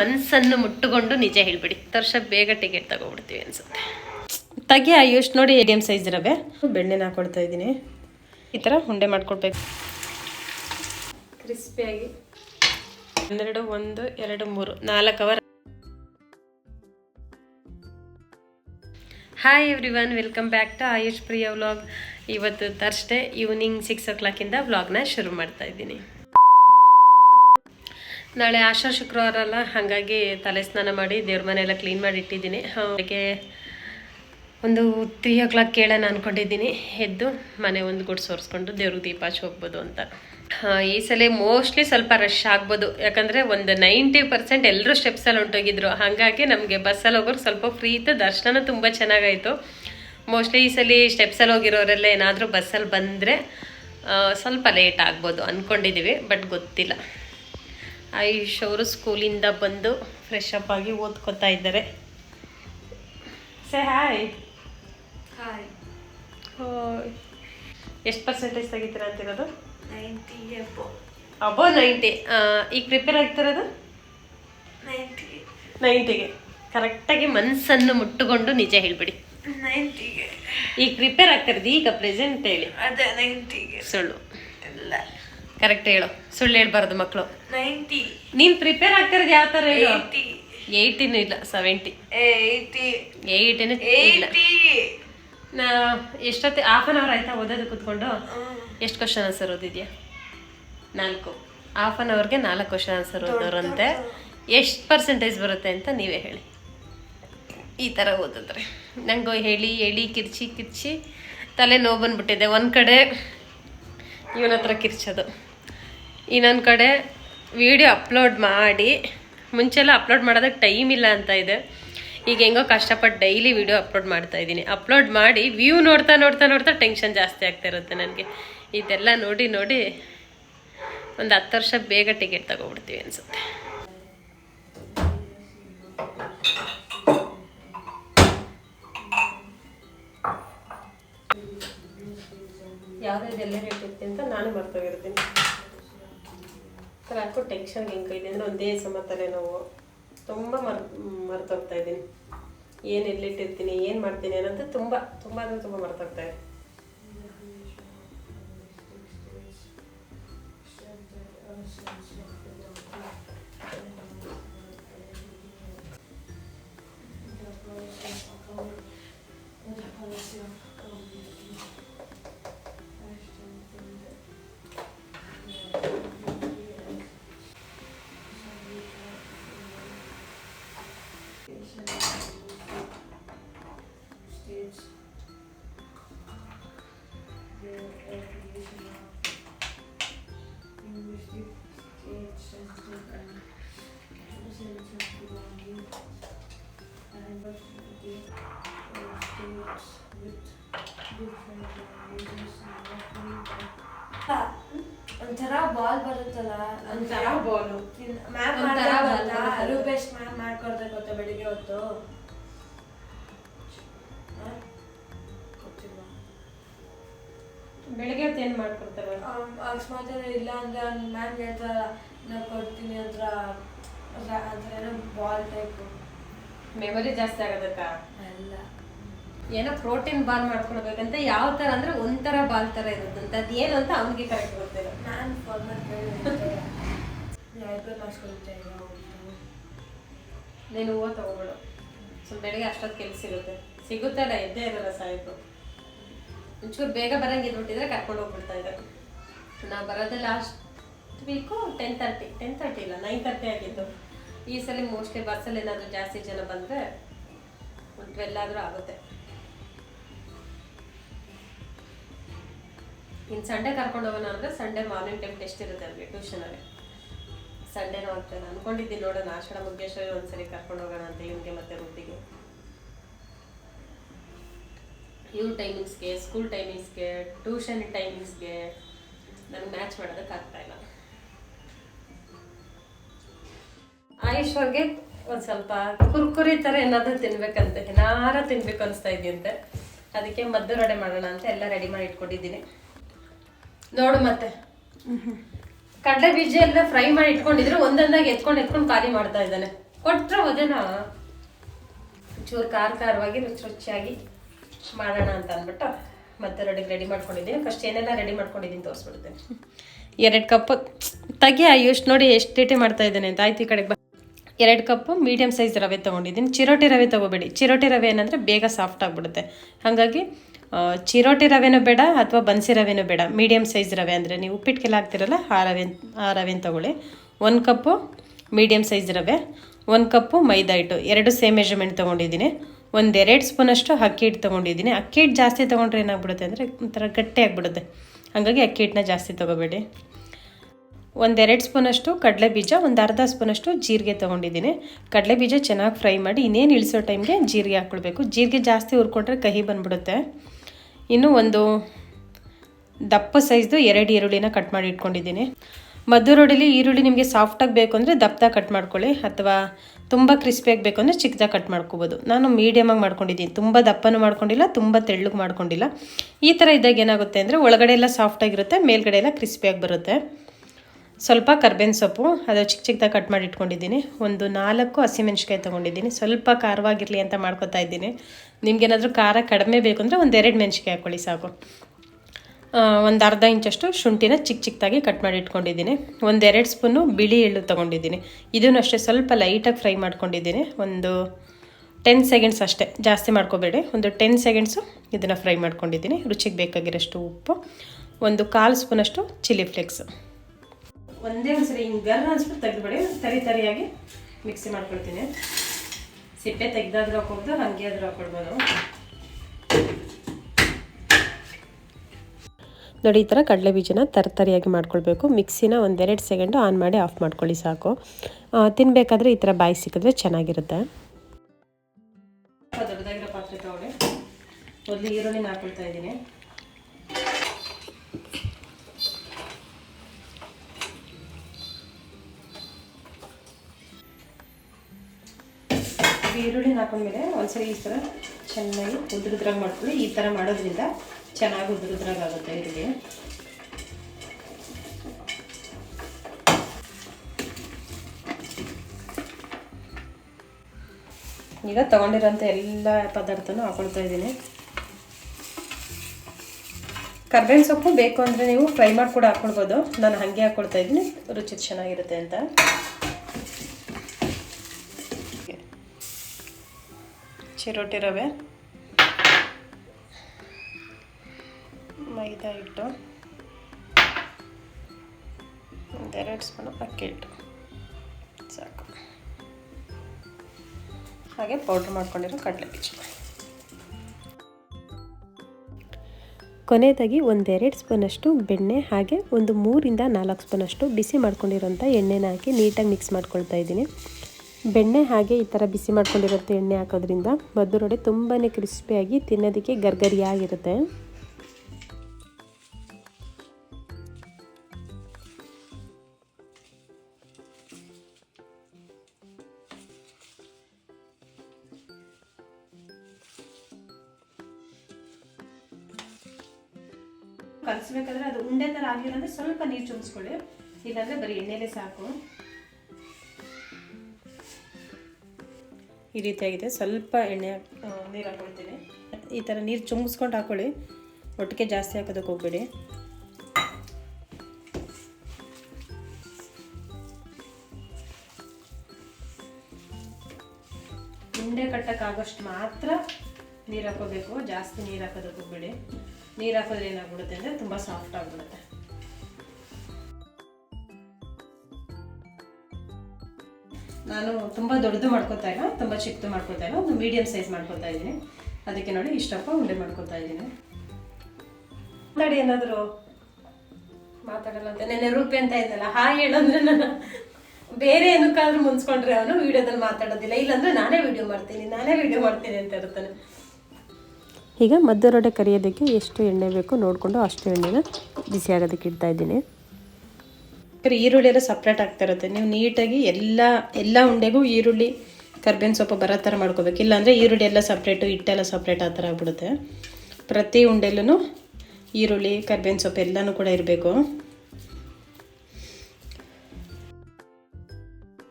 ಮನಸ್ಸನ್ನು ಮುಟ್ಟುಕೊಂಡು ನಿಜ ಹೇಳ್ಬಿಡಿ. ವರ್ಷ ಬೇಗ ಟಿಕೆಟ್ ತಗೊಬಿಡ್ತೀವಿ ಅನ್ಸುತ್ತೆ. ತಗಿ ಆಯುಷ್ ನೋಡಿ ಮೀಡಿಯಮ್ ಸೈಜ್ ಇರವೆ? ಬೆಣ್ಣೆನ ಹಾಕೊಳ್ತಾ ಇದ್ದೀನಿ. ಈ ಥರ ಉಂಡೆ ಮಾಡ್ಕೊಡ್ಬೇಕು. ಕ್ರಿಸ್ಪಿಯಾಗಿ. ಹನ್ನೆರಡು ಒಂದು ಎರಡು ಮೂರು ನಾಲ್ಕು hour. Hi everyone welcome back to Ayush Priya vlog ಇವತ್ತು ತರ್ಸ್ಡೇ ಈವ್ನಿಂಗ್ ಸಿಕ್ಸ್ ಓ ಕ್ಲಾಕಿಂದ ವ್ಲಾಗ್ನ ಶುರು ಮಾಡ್ತಾ ಇದ್ದೀನಿ. ನಾಳೆ ಆಶಾ ಶುಕ್ರವಾರ ಅಲ್ಲ ಹಾಗಾಗಿ ತಲೆ ಸ್ನಾನ ಮಾಡಿ ದೇವ್ರ ಮನೆಯೆಲ್ಲ ಕ್ಲೀನ್ ಮಾಡಿ ಇಟ್ಟಿದ್ದೀನಿ. ಅದಕ್ಕೆ ಒಂದು ತ್ರೀ ಓ ಕ್ಲಾಕ್ ಕೇಳೋಣ ಅಂದ್ಕೊಂಡಿದ್ದೀನಿ ಎದ್ದು ಮನೆ ಒಂದು ಗುಡ್ ಸೋರಿಸ್ಕೊಂಡು ದೇವ್ರಿಗೆ ದೀಪ ಹಚ್ಚಿ ಹೋಗ್ಬೋದು ಅಂತ. ಈ ಸಲ ಮೋಸ್ಟ್ಲಿ ಸ್ವಲ್ಪ ರಶ್ ಆಗ್ಬೋದು. ಯಾಕಂದರೆ ಒಂದು ನೈಂಟಿ ಪರ್ಸೆಂಟ್ ಎಲ್ಲರೂ ಸ್ಟೆಪ್ಸಲ್ಲಿ ಹೊಂಟೋಗಿದ್ರು ಹಾಗಾಗಿ ನಮಗೆ ಬಸ್ಸಲ್ಲಿ ಹೋಗೋರು ಸ್ವಲ್ಪ ಫ್ರೀ ಇತ್ತು. ದರ್ಶನ ತುಂಬ ಚೆನ್ನಾಗಾಯಿತು. ಮೋಸ್ಟ್ಲಿ ಈ ಸಲ ಸ್ಟೆಪ್ಸಲ್ಲಿ ಹೋಗಿರೋರೆಲ್ಲ ಏನಾದರೂ ಬಸ್ಸಲ್ಲಿ ಬಂದರೆ ಸ್ವಲ್ಪ ಲೇಟ್ ಆಗ್ಬೋದು ಅಂದ್ಕೊಂಡಿದ್ದೀವಿ ಬಟ್ ಗೊತ್ತಿಲ್ಲ. ಆಯುಷ್ ಅವರು ಸ್ಕೂಲಿಂದ ಬಂದು ಫ್ರೆಶ್ ಅಪ್ ಆಗಿ ಓದ್ಕೋತಾ ಇದ್ದಾರೆ. ಸೇ ಹಾಯ್ ಹಾಯ್ ಎಷ್ಟು ಪರ್ಸೆಂಟೇಜ್ ತೆಗಿತೀರ ಅಂತಿರೋದು? ನೈಂಟಿ ಎಬೋ ಅಬೋ ನೈಂಟಿ ಈಗ ಪ್ರಿಪೇರ್ ಆಗ್ತಿರೋದು? ನೈಂಟಿ ನೈಂಟಿಗೆ ಕರೆಕ್ಟಾಗಿ ಮನಸ್ಸನ್ನು ಮುಟ್ಟುಕೊಂಡು ನಿಜ ಹೇಳ್ಬಿಡಿ. ನೈಂಟಿಗೆ ಈಗ ಪ್ರಿಪೇರ್ ಆಗ್ತಿರೋದು ಈಗ ಪ್ರೆಸೆಂಟ್ ಹೇಳಿ. ಅದೇ ನೈಂಟಿಗೆ ಸುಳ್ಳು. ಕರೆಕ್ಟ್ ಹೇಳು. ಸುಳ್ಳು ಹೇಳ್ಬಾರ್ದು ಮಕ್ಕಳು ನೈಂಟಿ ನೀನು ಪ್ರಿಪೇರ್ ಆಗ್ತಿರೋದು ಯಾವ ತರ ಹೇಳು? ಏಯ್ಟಿನೂ ಇಲ್ಲ ಸೆವೆಂಟಿ ಏಯ್ಟಿ ಏಯ್ಟಿನೂ ಏಯ್ಟಿ ನಾ ಎಷ್ಟೊತ್ತಿ ಹಾಫ್ ಆನ್ ಅವರ್ ಆಯ್ತಾ ಓದೋದು ಕೂತ್ಕೊಂಡು? ಎಷ್ಟು ಕ್ವಶನ್ ಆನ್ಸರ್ ಓದಿದ್ಯಾ? ನಾಲ್ಕು. ಹಾಫ್ ಆನ್ ಅವರ್ಗೆ ನಾಲ್ಕು ಕ್ವಶನ್ ಆನ್ಸರ್ ಓದೋರಂತೆ. ಎಷ್ಟು ಪರ್ಸೆಂಟೇಜ್ ಬರುತ್ತೆ ಅಂತ ನೀವೇ ಹೇಳಿ. ಈ ಥರ ಓದಿದ್ರೆ. ನಂಗೆ ಹೇಳಿ ಹೇಳಿ ಕಿರ್ಚಿ ಕಿರ್ಚಿ. ತಲೆ ನೋವು ಬಂದ್ಬಿಟ್ಟಿದೆ. ಒಂದು ಕಡೆ ಇವನ ಹತ್ರ ಕಿರ್ಚೋದು. ಇನ್ನೊಂದು ಕಡೆ ವಿಡಿಯೋ ಅಪ್ಲೋಡ್ ಮಾಡಿ, ಮುಂಚೆಲ್ಲ ಅಪ್ಲೋಡ್ ಮಾಡೋದಕ್ಕೆ ಟೈಮ್ ಇಲ್ಲ ಅಂತ ಇದೆ. ಈಗ ಹೆಂಗೋ ಕಷ್ಟಪಟ್ಟು ಡೈಲಿ ವಿಡಿಯೋ ಅಪ್ಲೋಡ್ ಮಾಡ್ತಾ ಇದ್ದೀನಿ. ಅಪ್ಲೋಡ್ ಮಾಡಿ ವ್ಯೂ ನೋಡ್ತಾ ನೋಡ್ತಾ ನೋಡ್ತಾ ಟೆನ್ಷನ್ ಜಾಸ್ತಿ ಆಗ್ತಾ ಇರುತ್ತೆ ನನಗೆ. ಇದೆಲ್ಲ ನೋಡಿ ನೋಡಿ ಒಂದು ಹತ್ತು ವರ್ಷ ಬೇಗ ಟಿಕೆಟ್ ತಗೊಬಿಡ್ತೀವಿ ಅನಿಸುತ್ತೆ. ಯಾವುದೇ ಎಲ್ಲ ಹೇಳ್ತಿರ್ತೀನಿ ಅಂತ ನಾನು ಮರ್ತೋಗಿರ್ತೀನಿ. ಥರ ಟೆನ್ಷನ್ ಹೆಂಗೆ ಇದೆ ಅಂದರೆ ಒಂದೇ ಸಮ ತಲೆನೋವು ತುಂಬ ಮರ್, ಮರ್ತೋಗ್ತಾ ಇದ್ದೀನಿ. ಏನು ಎಲ್ಲಿಟ್ಟಿರ್ತೀನಿ, ಏನು ಮಾಡ್ತೀನಿ ಅನ್ನೋದು ತುಂಬ ತುಂಬ ಅಂದರೆ ತುಂಬ ಮರ್ತೋಗ್ತಾ ಇದೆ. ಒಂಥರ Thank you. ಬಾಲ್ ಬರುತ್ತಲ್ಲ ಒಂಥರ ಬಾಲು ಮ್ಯಾಪ್ ಒಂಥರ ball ಮಾಡ್ಕೊಡ್ತಾ ಮ್ಯಾಪ್ ಮಾಡ್ಕೊಡ್ತಾ ಗೊತ್ತಾ ಬೆಳಿಗ್ಗೆ ಹೊತ್ತು? ಬೆಳಿಗ್ಗೆ ಹೊತ್ತು ಏನು ಮಾಡ್ಕೊಡ್ತಾರೆ? ಆಮ್, ಅಕಸ್ಮಾತ್ ಏನಾದ್ರು ಇಲ್ಲ ಅಂದ್ರೆ ಮ್ಯಾಮ್ ಹೇಳ್ತಾರ ನಾ ಕೊಡ್ತೀನಿ ಅಂತ ಅದ್ರ ಏನೋ ಬಾಲ್ ಟೈಪ್ ಮೆಮೊರಿ ಜಾಸ್ತಿ ಆಗೋದಕ್ಕ? ಅಲ್ಲ. ಏನೋ ಪ್ರೋಟೀನ್ ಬಾಲ್ ಮಾಡ್ಕೊಳ್ಬೇಕಂತ ಯಾವ ತರ ಅಂದ್ರೆ ಒಂಥರ ಬಾಲ್ ಥರ ಇರುತ್ತಂತ ಅದು ಏನು ಅಂತ ಅವನಿಗೆ ಕರೆಕ್ಟ್ ಗೊತ್ತಿಲ್ಲ. ನಾನು ಹೂವು ತಗೋಬೇಡ ಸೊ ಬೆಳಗ್ಗೆ ಅಷ್ಟೊತ್ತು ಕೆಲಸ ಸಿಗುತ್ತೆ ಸಿಗುತ್ತಲ್ಲ ಇದ್ದೇ ಎದ್ದೇ ಇರಲ್ಲ ಸಾಯಿತು ಒಂಚೂರು ಬೇಗ ಬರಂಗೆ ಬಿಟ್ಟಿದ್ರೆ ಕರ್ಕೊಂಡು ಹೋಗ್ಬಿಡ್ತಾ ಇದ್ದಾರೆ ನಾ ಬರೋದೇ last week ten thirty ten thirty ಇಲ್ಲ ನೈನ್ ತರ್ಟಿ ಆಗಿತ್ತು. ಈ ಸಲ ಮೋಸ್ಟ್ಲಿ ಬಸ್ಸಲ್ಲಿ ಏನಾದರೂ ಜಾಸ್ತಿ ಜನ ಬಂದರೆ ಒಂದು ಟ್ವೆಲ್ ಆದರೂ ಆಗುತ್ತೆ. ಇನ್ನು ಸಂಡೇ ಕರ್ಕೊಂಡು ಹೋಗೋಣ ಅಂದರೆ ಸಂಡೇ ಮಾರ್ನಿಂಗ್ ಟೈಮ್ ಟೆಸ್ಟ್ ಇರುತ್ತೆ ಅವ್ರಿಗೆ ಟ್ಯೂಷನಲ್ಲಿ ಸಂಡೇನೂ ಹೋಗ್ತಾನೆ ಅನ್ಕೊಂಡಿದ್ದೀನಿ ನೋಡೋಣ, ಆಷಾಢ ಮುಗ್ಗೇಶ್ವರಿ ಒಂದ್ಸರಿ ಕರ್ಕೊಂಡು ಹೋಗೋಣ ಅಂತ ಇವನಿಗೆ ಮತ್ತೆ ರೂಟಿಗೆ ಇವ್ರ ಟೈಮಿಂಗ್ಸ್ಗೆ ಸ್ಕೂಲ್ ಟೈಮಿಂಗ್ಸ್ಗೆ ಟ್ಯೂಷನ್ ಟೈಮಿಂಗ್ಸ್ಗೆ ನನಗೆ ಮ್ಯಾಚ್ ಮಾಡೋದಕ್ಕೆ ಆಗ್ತಾ ಇಲ್ಲ. ಆಯುಷ್ ಅವ್ರಿಗೆ ಒಂದು ಸ್ವಲ್ಪ ಕುರ್ಕುರಿ ಥರ ಏನಾದರೂ ತಿನ್ಬೇಕಂತೆ. ಏನಾರ ತಿನ್ಬೇಕು ಅನಿಸ್ತಾ ಇದೆಯಂತೆ. ಅದಕ್ಕೆ ಮದ್ದು ರೆಡಿ ಮಾಡೋಣ ಅಂತ ಎಲ್ಲ ರೆಡಿ ಮಾಡಿ ಇಟ್ಕೊಂಡಿದ್ದೀನಿ. ನೋಡು ಮತ್ತೆ. ಕಡಲೆ ಬೀಜ ಎಲ್ಲ ಫ್ರೈ ಮಾಡಿ ಇಟ್ಕೊಂಡಿದ್ರು, ಒಂದೊಂದಾಗಿ ಎತ್ಕೊಂಡು ಎತ್ಕೊಂಡು ಖಾಲಿ ಮಾಡ್ತಾ ಇದ್ದಾನೆ. ಕೊಟ್ರೆ ಒದೇನ ಚೂರು ಖಾರ ಖಾರವಾಗಿ, ರುಚಿ ರುಚಿಯಾಗಿ ಮಾಡೋಣ ಅಂತ ಅಂದ್ಬಿಟ್ಟು ಮತ್ತೆ ರೆಡಿ ರೆಡಿ ಮಾಡ್ಕೊಂಡಿದ್ದೀನಿ. ಫಸ್ಟ್ ಏನೆಲ್ಲ ರೆಡಿ ಮಾಡ್ಕೊಂಡಿದ್ದೀನಿ ತೋರಿಸ್ಬಿಡ್ತೇನೆ. ಎರಡು ಕಪ್ ತಗೆ ಆಯುಷ್ ನೋಡಿ ಎಷ್ಟು ಟೇಟೆ ಮಾಡ್ತಾ ಇದ್ದೇನೆ ಅಂತ. ಆಯ್ತು ಈ ಕಡೆಗೆ ಬ. ಎರಡು ಕಪ್ಪು ಮೀಡಿಯಮ್ ಸೈಜ್ ರವೆ ತೊಗೊಂಡಿದ್ದೀನಿ. ಚಿರೋಟಿ ರವೆ ತೊಗೋಬೇಡಿ. ಚಿರೋಟಿ ರವೆ ಏನಂದರೆ ಬೇಗ ಸಾಫ್ಟ್ ಆಗಿಬಿಡುತ್ತೆ. ಹಾಗಾಗಿ ಚಿರೋಟಿ ರವೆನೂ ಬೇಡ ಅಥವಾ ಬನ್ಸಿ ರವೆನೂ ಬೇಡ. ಮೀಡಿಯಮ್ ಸೈಜ್ ರವೆ ಅಂದರೆ ನೀವು ಉಪ್ಪಿಟ್ಟಿಗೆಲ್ಲ ಹಾಕ್ತಿರಲ್ಲ, ಆ ರವೆ, ಆ ರವೆನ ತೊಗೊಳ್ಳಿ. ಒಂದು ಕಪ್ಪು ಮೀಡಿಯಮ್ ಸೈಜ್ ರವೆ, ಒಂದು ಕಪ್ಪು ಮೈದಾ ಹಿಟ್ಟು. ಎರಡು ಸೇಮ್ ಮೆಜರ್ಮೆಂಟ್ ತೊಗೊಂಡಿದ್ದೀನಿ. ಒಂದೆರಡು ಸ್ಪೂನಷ್ಟು ಅಕ್ಕಿ ಹಿಟ್ಟು ತೊಗೊಂಡಿದ್ದೀನಿ. ಅಕ್ಕಿ ಹಿಟ್ಟು ಜಾಸ್ತಿ ತೊಗೊಂಡ್ರೆ ಏನಾಗ್ಬಿಡುತ್ತೆ ಅಂದರೆ ಒಂಥರ ಗಟ್ಟಿ ಆಗಿಬಿಡುತ್ತೆ. ಹಾಗಾಗಿ ಅಕ್ಕಿ ಹಿಟ್ಟನ್ನ ಜಾಸ್ತಿ ತೊಗೋಬೇಡಿ. ಒಂದೆರಡು ಸ್ಪೂನಷ್ಟು ಕಡಲೆ ಬೀಜ, ಒಂದು ಅರ್ಧ ಸ್ಪೂನಷ್ಟು ಜೀರಿಗೆ ತೊಗೊಂಡಿದ್ದೀನಿ. ಕಡಲೆ ಬೀಜ ಚೆನ್ನಾಗಿ ಫ್ರೈ ಮಾಡಿ ಇನ್ನೇನು ಇಳಿಸೋ ಟೈಮ್ಗೆ ಜೀರಿಗೆ ಹಾಕ್ಕೊಳ್ಬೇಕು ಜೀರಿಗೆ ಜಾಸ್ತಿ ಹುರ್ಕೊಂಡ್ರೆ ಕಹಿ ಬಂದ್ಬಿಡುತ್ತೆ. ಇನ್ನು ಒಂದು ದಪ್ಪ ಸೈಜ್ದು ಎರಡು ಈರುಳ್ಳಿನ ಕಟ್ ಮಾಡಿ ಇಟ್ಕೊಂಡಿದ್ದೀನಿ. ಮದ್ದು ರೋಡಲ್ಲಿ ಈರುಳ್ಳಿ ನಿಮಗೆ ಸಾಫ್ಟಾಗಿ ಬೇಕು ಅಂದರೆ ದಪ್ಪದಾಗ ಕಟ್ ಮಾಡ್ಕೊಳ್ಳಿ, ಅಥವಾ ತುಂಬ ಕ್ರಿಸ್ಪಿಯಾಗಿ ಬೇಕು ಅಂದರೆ ಚಿಕ್ಕದಾಗಿ ಕಟ್ ಮಾಡ್ಕೋಬೋದು. ನಾನು ಮೀಡಿಯಮಾಗಿ ಮಾಡ್ಕೊಂಡಿದ್ದೀನಿ. ತುಂಬ ದಪ್ಪನೂ ಮಾಡ್ಕೊಂಡಿಲ್ಲ, ತುಂಬ ತೆಳ್ಳಗೆ ಮಾಡ್ಕೊಂಡಿಲ್ಲ. ಈ ಥರ ಇದ್ದಾಗ ಏನಾಗುತ್ತೆ ಅಂದರೆ ಒಳಗಡೆ ಎಲ್ಲ ಸಾಫ್ಟಾಗಿರುತ್ತೆ ಮೇಲ್ಗಡೆ ಎಲ್ಲ ಕ್ರಿಸ್ಪಿಯಾಗಿ ಬರುತ್ತೆ. ಸ್ವಲ್ಪ ಕರ್ಬೇವಿನ ಸೊಪ್ಪು, ಅದು ಚಿಕ್ಕ ಚಿಕ್ಕದಾಗಿ ಕಟ್ ಮಾಡಿ ಇಟ್ಕೊಂಡಿದ್ದೀನಿ. ಒಂದು ನಾಲ್ಕು ಹಸಿಮೆಣ್ಸಿಕಾಯಿ ತೊಗೊಂಡಿದ್ದೀನಿ. ಸ್ವಲ್ಪ ಖಾರವಾಗಿರಲಿ ಅಂತ ಮಾಡ್ಕೊತಾ ಇದ್ದೀನಿ. ನಿಮ್ಗೇನಾದರೂ ಖಾರ ಕಡಿಮೆ ಬೇಕು ಅಂದರೆ ಒಂದು ಎರಡು ಮೆಣಸಿಕಾಯಿ ಹಾಕ್ಕೊಳ್ಳಿ ಸಾಕು. ಒಂದು ಅರ್ಧ ಇಂಚಷ್ಟು ಶುಂಠಿನ ಚಿಕ್ಕ ಚಿಕ್ಕದಾಗಿ ಕಟ್ ಮಾಡಿ ಇಟ್ಕೊಂಡಿದ್ದೀನಿ. ಒಂದೆರಡು ಸ್ಪೂನು ಬಿಳಿ ಎಳ್ಳು ತೊಗೊಂಡಿದ್ದೀನಿ. ಇದನ್ನು ಅಷ್ಟೇ ಸ್ವಲ್ಪ ಲೈಟಾಗಿ ಫ್ರೈ ಮಾಡ್ಕೊಂಡಿದ್ದೀನಿ. ಒಂದು ಟೆನ್ ಸೆಕೆಂಡ್ಸ್ ಅಷ್ಟೇ. ಜಾಸ್ತಿ ಮಾಡ್ಕೋಬೇಡಿ. ಒಂದು ಟೆನ್ ಸೆಕೆಂಡ್ಸು ಇದನ್ನು ಫ್ರೈ ಮಾಡ್ಕೊಂಡಿದ್ದೀನಿ. ರುಚಿಗೆ ಬೇಕಾಗಿರೋಷ್ಟು ಉಪ್ಪು. ಒಂದು ಕಾಲು ಸ್ಪೂನಷ್ಟು ಚಿಲ್ಲಿ ಫ್ಲೇಕ್ಸ್. ಒಂದೇ ಒಂದ್ಸರಿ ಹಿಂಗೆ ಗರ್ ಅನ್ಸ್ಬಿಟ್ಟು ತೆಗೆದುಬಿಡಿ ತರಿ ತರಿಯಾಗಿ ಮಿಕ್ಸಿ ಮಾಡ್ಕೊಳ್ತೀನಿ. ಸಿಪ್ಪೆ ತೆಗ್ದಾದ್ರೂ ಹಾಕೊಬೋದು ಹಾಗೆ ಆದ್ರೂ ಹಾಕೊಳ್ಬೋದು ನೋಡಿ ಈ ಥರ ಕಡಲೆ ಬೀಜನ ತರತರಿಯಾಗಿ ಮಾಡ್ಕೊಳ್ಬೇಕು. ಮಿಕ್ಸಿನ ಒಂದೆರಡು ಸೆಕೆಂಡು ಆನ್ ಮಾಡಿ ಆಫ್ ಮಾಡ್ಕೊಳ್ಳಿ ಸಾಕು. ತಿನ್ನಬೇಕಾದ್ರೆ ತಿನ್ಬೇಕಾದ್ರೆ ಈ ಥರ ಬಾಯಿ ಸಿಕ್ಕಿದ್ರೆ ಚೆನ್ನಾಗಿರುತ್ತೆ. ದೊಡ್ಡದಾಗಿರೋ ಪಾತ್ರೆ ತಗೊಳ್ಳಿ. ಮೊದಲು ಈರುಳ್ಳಿನ ಹಾಕೊಳ್ತಾ ಇದ್ದೀನಿ. ಈರುಳ್ಳಿನ ಹಾಕೊಂಡ್ಮೇಲೆ ಒಂದ್ಸರಿ ಈ ಥರ ಚೆನ್ನಾಗಿ ಉದ್ರುದ್ರಾಗಿ ಮಾಡ್ಕೊಳ್ಳಿ. ಈ ಥರ ಮಾಡೋದ್ರಿಂದ ಚೆನ್ನಾಗಿ ಉದ್ರದ್ರಾಗ ಆಗುತ್ತೆ ಈರುಳ್ಳಿ. ಈಗ ತಗೊಂಡಿರೋಂಥ ಎಲ್ಲ ಪದಾರ್ಥನೂ ಹಾಕೊಳ್ತಾ ಇದ್ದೀನಿ. ಕರ್ಬೇವಿನ ಸೊಪ್ಪು ಬೇಕು ಅಂದರೆ ನೀವು ಫ್ರೈ ಮಾಡಿ ಕೂಡ ಹಾಕ್ಕೊಳ್ಬೋದು ನಾನು ಹಾಗೆ ಹಾಕ್ಕೊಳ್ತಾ ಇದ್ದೀನಿ. ರುಚಿ ಚೆನ್ನಾಗಿರುತ್ತೆ ಅಂತ. ಚಿರೋಟಿ ರವೆ, ಮೈದಾ ಹಿಟ್ಟು, ಒಂದೆರಡು ಸ್ಪೂನು ಅಕ್ಕಿ ಹಿಟ್ಟು. ಸಾಕು. ಹಾಗೆ ಪೌಡ್ರ್ ಮಾಡ್ಕೊಂಡಿರೋ ಕಡಲೆ ಬೀಜ ಕೊನೆಯದಾಗಿ ಒಂದೆರಡು ಸ್ಪೂನಷ್ಟು ಬೆಣ್ಣೆ, ಹಾಗೆ ಒಂದು ಮೂರಿಂದ ನಾಲ್ಕು ಸ್ಪೂನಷ್ಟು ಬಿಸಿ ಮಾಡ್ಕೊಂಡಿರೋಂಥ ಎಣ್ಣೆನ ಹಾಕಿ ನೀಟಾಗಿ ಮಿಕ್ಸ್ ಮಾಡ್ಕೊಳ್ತಾ ಇದ್ದೀನಿ. ಬೆಣ್ಣೆ ಹಾಗೆ ಈ ಥರ ಬಿಸಿ ಮಾಡ್ಕೊಂಡಿರುತ್ತೆ ಎಣ್ಣೆ ಹಾಕೋದ್ರಿಂದ ಮದ್ದುರೊಡೆ ತುಂಬಾ ಕ್ರಿಸ್ಪಿಯಾಗಿ ತಿನ್ನೋದಕ್ಕೆ ಗರ್ಗರಿಯಾಗಿರುತ್ತೆ. ಕಲಿಸ್ಬೇಕಾದ್ರೆ ಅದು ಉಂಡೆ ಥರ ಆಗಿಲ್ಲ ಅಂದರೆ ಸ್ವಲ್ಪ ನೀರು ಚುಮ್ಸ್ಕೊಳ್ಳಿ ಇಲ್ಲಾಂದರೆ ಬರೀ ಎಣ್ಣೆಲೇ ಸಾಕು. ಈ ರೀತಿಯಾಗಿದೆ. ಸ್ವಲ್ಪ ಎಣ್ಣೆ ನೀರು ಹಾಕೊಳ್ತೀನಿ. ಈ ಥರ ನೀರು ಚುಂಬಿಸ್ಕೊಂಡು ಹಾಕೊಳ್ಳಿ. ಒಟ್ಟಿಗೆ ಜಾಸ್ತಿ ಹಾಕೋದಕ್ಕೆ ಹೋಗ್ಬೇಡಿ. ಉಂಡೆ ಕಟ್ಟಕ್ಕಾಗೋಷ್ಟು ಮಾತ್ರ ನೀರು ಹಾಕೋಬೇಕು. ಜಾಸ್ತಿ ನೀರು ಹಾಕೋದಕ್ಕೆ ಹೋಗ್ಬೇಡಿ. ನೀರು ಹಾಕೋದ್ರೆ ಏನಾಗ್ಬಿಡುತ್ತೆ ಅಂದರೆ ತುಂಬ ಸಾಫ್ಟ್ ಆಗಿಬಿಡುತ್ತೆ. ನಾನು ತುಂಬ ದೊಡ್ಡದು ಮಾಡ್ಕೋತಾ ಇಲ್ಲ, ತುಂಬ ಚಿಕ್ಕದು ಮಾಡ್ಕೋತಾ ಇಲ್ಲ, ಒಂದು ಮೀಡಿಯಮ್ ಸೈಜ್ ಮಾಡ್ಕೊತಾ ಇದ್ದೀನಿ. ಅದಕ್ಕೆ ನೋಡಿ ಇಷ್ಟಪ್ಪ ಉಂಡೆ ಮಾಡ್ಕೊತಾ ಇದ್ದೀನಿ. ಮಾತಾಡಿ ಏನಾದರೂ ಮಾತಾಡಲ್ಲ ಅಂತ. ನೆನೆ ರೂಪಿ ಅಂತ ಇದ್ದಲ್ಲ ಹಾಯ್ ಹೇಳಂದ್ರೆ ನಾನು ಬೇರೆ ಏನಕ್ಕಾದ್ರೂ ಮುನ್ಸ್ಕೊಂಡ್ರೆ ಅವನು ವಿಡಿಯೋದಲ್ಲಿ ಮಾತಾಡೋದಿಲ್ಲ, ಇಲ್ಲಾಂದ್ರೆ ನಾನೇ ವಿಡಿಯೋ ಮಾಡ್ತೀನಿ, ನಾನೇ ವಿಡಿಯೋ ಮಾಡ್ತೀನಿ ಅಂತ ಇರ್ತಾನೆ. ಈಗ ಮದ್ದರೊಡೆ ಕರಿಯೋದಕ್ಕೆ ಎಷ್ಟು ಎಣ್ಣೆ ಬೇಕು ನೋಡಿಕೊಂಡು ಅಷ್ಟು ಎಣ್ಣೆನ ಬಿಸಿ ಆಗೋದಕ್ಕೆ ಇಡ್ತಾ ಇದ್ದೀನಿ. ಈರುಳ್ಳಿ ಎಲ್ಲ ಸಪ್ರೇಟ್ ಆಗ್ತಾ ಇರುತ್ತೆ ನೀವು ನೀಟಾಗಿ ಎಲ್ಲ ಎಲ್ಲ ಉಂಡೆಗೂ ಈರುಳ್ಳಿ, ಕರ್ಬೇವಿನ ಸೊಪ್ಪು ಬರೋ ಥರ ಮಾಡ್ಕೋಬೇಕು. ಇಲ್ಲಾಂದರೆ ಈರುಳ್ಳಿ ಎಲ್ಲ ಸಪ್ರೇಟು ಹಿಟ್ಟೆಲ್ಲ ಸಪ್ರೇಟ್ ಆ ಥರ ಆಗ್ಬಿಡುತ್ತೆ. ಪ್ರತಿ ಉಂಡೆಲ್ಲೂ ಈರುಳ್ಳಿ, ಕರ್ಬೇವಿನ ಸೊಪ್ಪು ಎಲ್ಲನೂ ಕೂಡ ಇರಬೇಕು.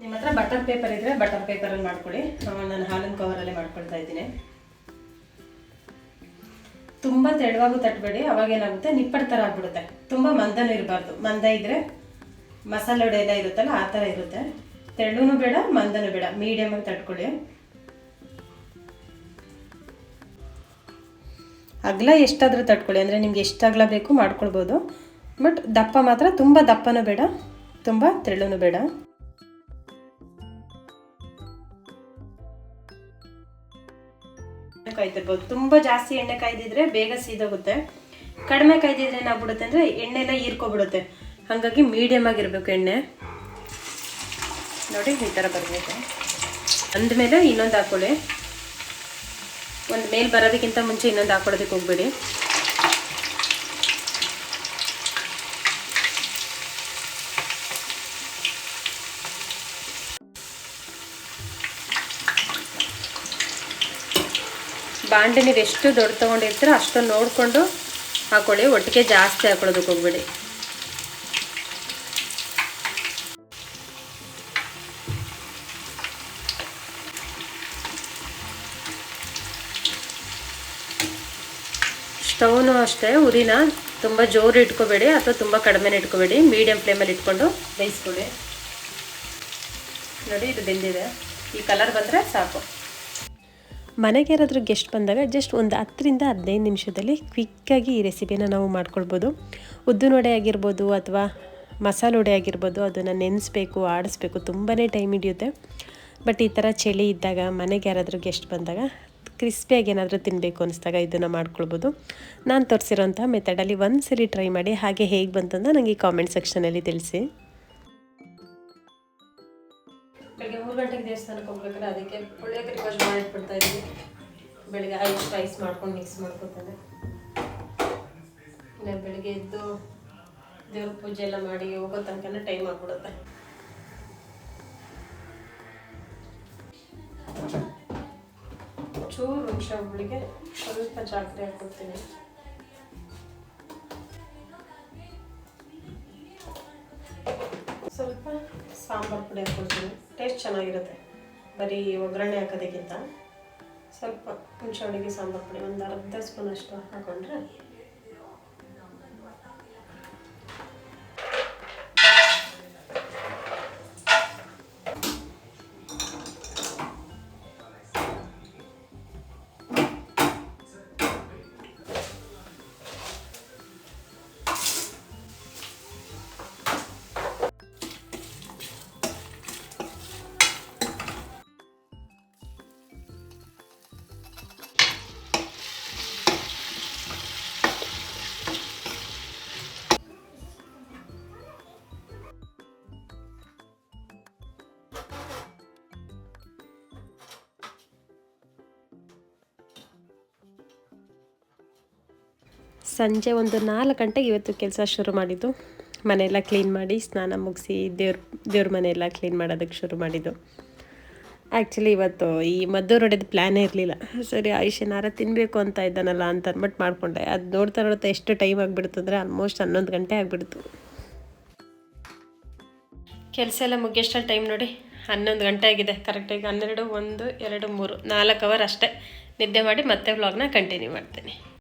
ನಿಮ್ಮ ಹತ್ರ ಬಟರ್ ಪೇಪರ್ ಇದ್ರೆ ಬಟರ್ ಪೇಪರಲ್ಲಿ ಮಾಡ್ಕೊಳ್ಳಿ. ನಾನು ಹಾಲಿನ ಕವರಲ್ಲೇ ಮಾಡ್ಕೊಳ್ತಾ ಇದ್ದೀನಿ. ತುಂಬ ತೆಳುವಾಗೂ ತಟ್ಟಬೇಡಿ ಅವಾಗ ಏನಾಗುತ್ತೆ? ನಿಪ್ಪಟ್ಟು ಥರ ಆಗ್ಬಿಡುತ್ತೆ. ತುಂಬ ಮಂದನೂ ಇರಬಾರ್ದು. ಮಂದ ಇದ್ರೆ ಮಸಾಲೆ ವಡೆ ಎಲ್ಲ ಇರುತ್ತಲ್ಲ, ಆ ಥರ ಇರುತ್ತೆ. ತೆಳ್ಳೂನು ಬೇಡ, ಮಂದನೂ ಬೇಡ. ಮೀಡಿಯಮಾಗಿ ತಟ್ಕೊಳ್ಳಿ. ಅಗಲ ಎಷ್ಟಾದರೂ ತಟ್ಕೊಳ್ಳಿ. ಅಂದರೆ ನಿಮ್ಗೆ ಎಷ್ಟು ಅಗಲ ಬೇಕು ಮಾಡ್ಕೊಳ್ಬೋದು. ಬಟ್ ದಪ್ಪ ಮಾತ್ರ, ತುಂಬ ದಪ್ಪನೂ ಬೇಡ, ತುಂಬ ತೆಳ್ಳೂನು ಬೇಡ. ಕಾಯ್ತಿರ್ಬೋದು. ತುಂಬ ಜಾಸ್ತಿ ಎಣ್ಣೆ ಕಾಯ್ದಿದ್ರೆ ಬೇಗ ಸೀದೋಗುತ್ತೆ. ಕಡಿಮೆ ಕಾಯ್ದಿದ್ರೆ ಏನಾಗ್ಬಿಡುತ್ತೆ ಅಂದ್ರೆ ಎಣ್ಣೆ ಎಲ್ಲ ಹೀರ್ಕೊಬಿಡುತ್ತೆ. ಹಾಗಾಗಿ ಮೀಡಿಯಮ್ ಆಗಿರಬೇಕು ಎಣ್ಣೆ. ನೋಡಿ, ಈ ಥರ ಬರಬೇಕು ಅಂದಮೇಲೆ ಇನ್ನೊಂದು ಹಾಕೊಳ್ಳಿ. ಒಂದು ಮೇಲೆ ಬರೋದಕ್ಕಿಂತ ಮುಂಚೆ ಇನ್ನೊಂದು ಹಾಕೊಳ್ಳೋದಕ್ಕೆ ಹೋಗ್ಬೇಡಿ. ಬಾಂಡೆ ಎಷ್ಟು ದೊಡ್ಡ ತೊಗೊಂಡಿರ್ತೀರೋ ಅಷ್ಟೊಂದು ನೋಡಿಕೊಂಡು ಹಾಕೊಳ್ಳಿ. ಒಟ್ಟಿಗೆ ಜಾಸ್ತಿ ಹಾಕೊಳ್ಳೋದಕ್ಕೆ ಹೋಗ್ಬೇಡಿ. ಸ್ಟವ್ನು ಅಷ್ಟೇ, ಉರಿನ ತುಂಬ ಜೋರು ಇಟ್ಕೋಬೇಡಿ ಅಥವಾ ತುಂಬ ಕಡಿಮೆನೇ ಇಟ್ಕೋಬೇಡಿ ಮೀಡಿಯಮ್ ಫ್ಲೇಮಲ್ಲಿ ಇಟ್ಕೊಂಡು ಬೇಯಿಸ್ಕೊಳ್ಳಿ. ನೋಡಿ, ಇದು ಬೆಂದಿದೆ. ಈ ಕಲರ್ ಬಂದರೆ ಸಾಕು. ಮನೆಗೆ ಯಾರಾದರೂ ಗೆಸ್ಟ್ ಬಂದಾಗ ಜಸ್ಟ್ ಒಂದು ಹತ್ತರಿಂದ ಹದಿನೈದು ನಿಮಿಷದಲ್ಲಿ ಕ್ವಿಕ್ಕಾಗಿ ಈ ರೆಸಿಪಿನ ನಾವು ಮಾಡ್ಕೊಳ್ಬೋದು. ಉದ್ದಿನ ವಡೆ ಆಗಿರ್ಬೋದು ಅಥವಾ ಮಸಾಲೆ ವಡೆ ಆಗಿರ್ಬೋದು, ಅದನ್ನು ನೆನೆಸ್ಬೇಕು, ಆಡಿಸ್ಬೇಕು ತುಂಬಾ ಟೈಮ್ ಹಿಡಿಯುತ್ತೆ. ಬಟ್ ಈ ಥರ ಚಳಿ ಇದ್ದಾಗ, ಮನೆಗೆ ಯಾರಾದರೂ ಗೆಸ್ಟ್ ಬಂದಾಗ ಕ್ರಿಸ್ಪಿಯಾಗಿ ಏನಾದರೂ ತಿನ್ನಬೇಕು ಅನಿಸ್ದಾಗ ಇದನ್ನು ಮಾಡ್ಕೊಳ್ಬೋದು. ನಾನು ತೋರಿಸಿರೋಂಥ ಮೆಥಡಲ್ಲಿ ಒಂದು ಸರಿ ಟ್ರೈ ಮಾಡಿ ಹಾಗೆ ಹೇಗೆ ಬಂತಂದ ನನಗೆ ಕಾಮೆಂಟ್ ಸೆಕ್ಷನಲ್ಲಿ ತಿಳಿಸಿ. ಬೆಳಗ್ಗೆ ಮೂರು ಗಂಟೆಗೆ ದೇವಸ್ಥಾನಕ್ಕೆ ಹೋಗ್ಬೇಕಾದ್ರೆ ಅದಕ್ಕೆ ಪುಳಿಯೋಗರೆ ಗೊಜ್ಜು ಮಾಡಿಟ್ಬಿಡ್ತಾ ಇದ್ವಿ ಬೆಳಗ್ಗೆ ಐದು ರೈಸ್ ಮಾಡ್ಕೊಂಡು ಮಿಕ್ಸ್ ಮಾಡ್ಕೊತಾನೆ. ಇನ್ನು ಬೆಳಗ್ಗೆ ಎದ್ದು ದೇವ್ರ ಪೂಜೆ ಎಲ್ಲ ಮಾಡಿ ಹೋಗೋ ತನಕ ಟೈಮ್ ಆಗ್ಬಿಡುತ್ತೆ. ಚೂರು ಹುಣಸೆ ಹುಳಿಗೆ ಸ್ವಲ್ಪ ಜಾಗ್ರತೆ ಹಾಕ್ಕೊಡ್ತೀನಿ ಸ್ವಲ್ಪ ಸಾಂಬಾರು ಪುಡಿ ಹಾಕ್ಕೊಳ್ತೀನಿ ಟೇಸ್ಟ್ ಚೆನ್ನಾಗಿರುತ್ತೆ. ಬರೀ ಒಗ್ಗರಣೆ ಹಾಕೋದಕ್ಕಿಂತ. ಸ್ವಲ್ಪ ಹುಣಸೆ ಹುಳಿಗೆ ಸಾಂಬಾರು ಪುಡಿ ಒಂದು ಅರ್ಧ ಸ್ಪೂನ್ ಅಷ್ಟು ಹಾಕೊಂಡ್ರೆ ಸಂಜೆ ಒಂದು ನಾಲ್ಕು ಗಂಟೆಗೆ ಇವತ್ತು ಕೆಲಸ ಶುರು ಮಾಡಿದ್ದು. ಮನೆಯೆಲ್ಲ ಕ್ಲೀನ್ ಮಾಡಿ, ಸ್ನಾನ ಮುಗಿಸಿ ದೇವ್ರ ದೇವ್ರ ಮನೆಯೆಲ್ಲ ಕ್ಲೀನ್ ಮಾಡೋದಕ್ಕೆ ಶುರು ಮಾಡಿದ್ದು. ಆ್ಯಕ್ಚುಲಿ ಇವತ್ತು ಈ ಮದ್ದೂರು ಹೊಡೆದು ಪ್ಲ್ಯಾನೇ ಇರಲಿಲ್ಲ. ಸರಿ ಆಯುಷ್ಯನಾರ ತಿನ್ನಬೇಕು ಅಂತ ಇದ್ದಾನಲ್ಲ ಅಂತ ಅಂದ್ಬಿಟ್ಟು ಮಾಡಿಕೊಂಡೆ. ಅದು ನೋಡ್ತಾ ನೋಡ್ತಾ ಎಷ್ಟು ಟೈಮ್ ಆಗಿಬಿಡ್ತಂದ್ರೆ ಆಲ್ಮೋಸ್ಟ್ ಹನ್ನೊಂದು ಗಂಟೆ ಆಗಿಬಿಡ್ತು. ಕೆಲಸ ಎಲ್ಲ ಮುಗಿಯಷ್ಟಲ್ಲಿ ಟೈಮ್ ನೋಡಿ. ಹನ್ನೊಂದು ಗಂಟೆ ಆಗಿದೆ. ಕರೆಕ್ಟಾಗಿ ಹನ್ನೆರಡು, ಒಂದು, ಎರಡು, ಮೂರು, ನಾಲ್ಕು ಅವರ್ ಅಷ್ಟೇ. ನಿದ್ದೆ ಮಾಡಿ ಮತ್ತೆ ವ್ಲಾಗ್ನ ಕಂಟಿನ್ಯೂ ಮಾಡ್ತೀನಿ.